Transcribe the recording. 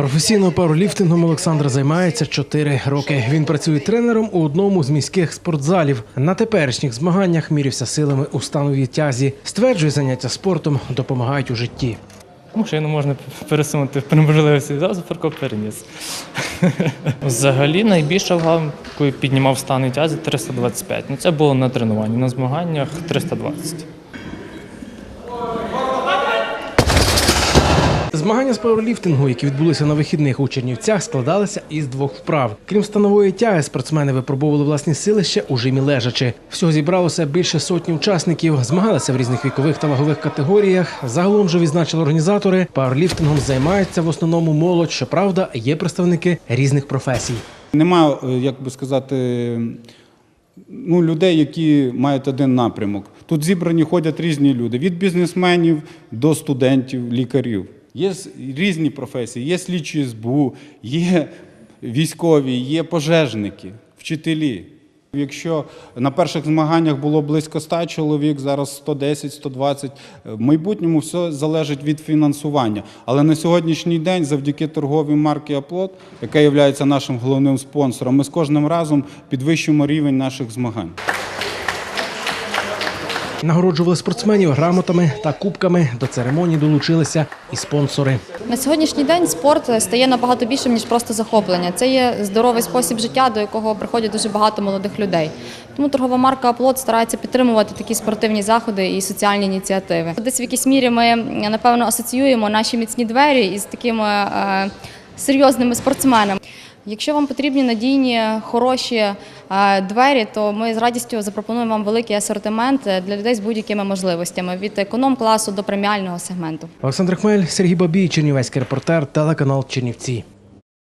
Професійно пауерліфтингом Олександр займається 4 роки. Він працює тренером у одному з міських спортзалів. На теперішніх змаганнях мірявся силами у становій тязі. Стверджує, заняття спортом допомагають у житті. Машину можна пересунути при можливості, зразу парков переніс. Взагалі найбільша вага, піднімав стан і тязі 325. Ну це було на тренуванні. На змаганнях 320. Змагання з пауерліфтингу, які відбулися на вихідних у Чернівцях, складалися із двох вправ. Крім станової тяги, спортсмени випробовували власні сили ще у жимі лежачи. Всього зібралося більше сотні учасників, змагалися в різних вікових та вагових категоріях. Загалом же відзначили організатори. Пауерліфтингом займаються в основному молодь. Щоправда, є представники різних професій. Нема, е, як би сказати, ну, людей, які мають один напрямок. Тут зібрані ходять різні люди: від бізнесменів до студентів, лікарів. Є різні професії, є слідчі СБУ, є військові, є пожежники, вчителі. Якщо на перших змаганнях було близько 100 чоловік, зараз 110-120, в майбутньому все залежить від фінансування. Але на сьогоднішній день, завдяки торговій марці Аплот, яка є нашим головним спонсором, ми з кожним разом підвищуємо рівень наших змагань. Нагороджували спортсменів грамотами та кубками. До церемонії долучилися і спонсори. На сьогоднішній день спорт стає набагато більшим ніж просто захоплення. Це є здоровий спосіб життя, до якого приходять дуже багато молодих людей. Тому торгова марка Аплот старається підтримувати такі спортивні заходи і соціальні ініціативи. Десь в якійсь мірі ми напевно асоціюємо наші міцні двері із такими е, серйозними спортсменами. Якщо вам потрібні надійні, хороші е, двері, то ми з радістю запропонуємо вам великий асортимент для людей з будь-якими можливостями від економ-класу до преміального сегменту. Олександр Хмель, Сергій Бабій, Чернівецький репортер, телеканал Чернівці.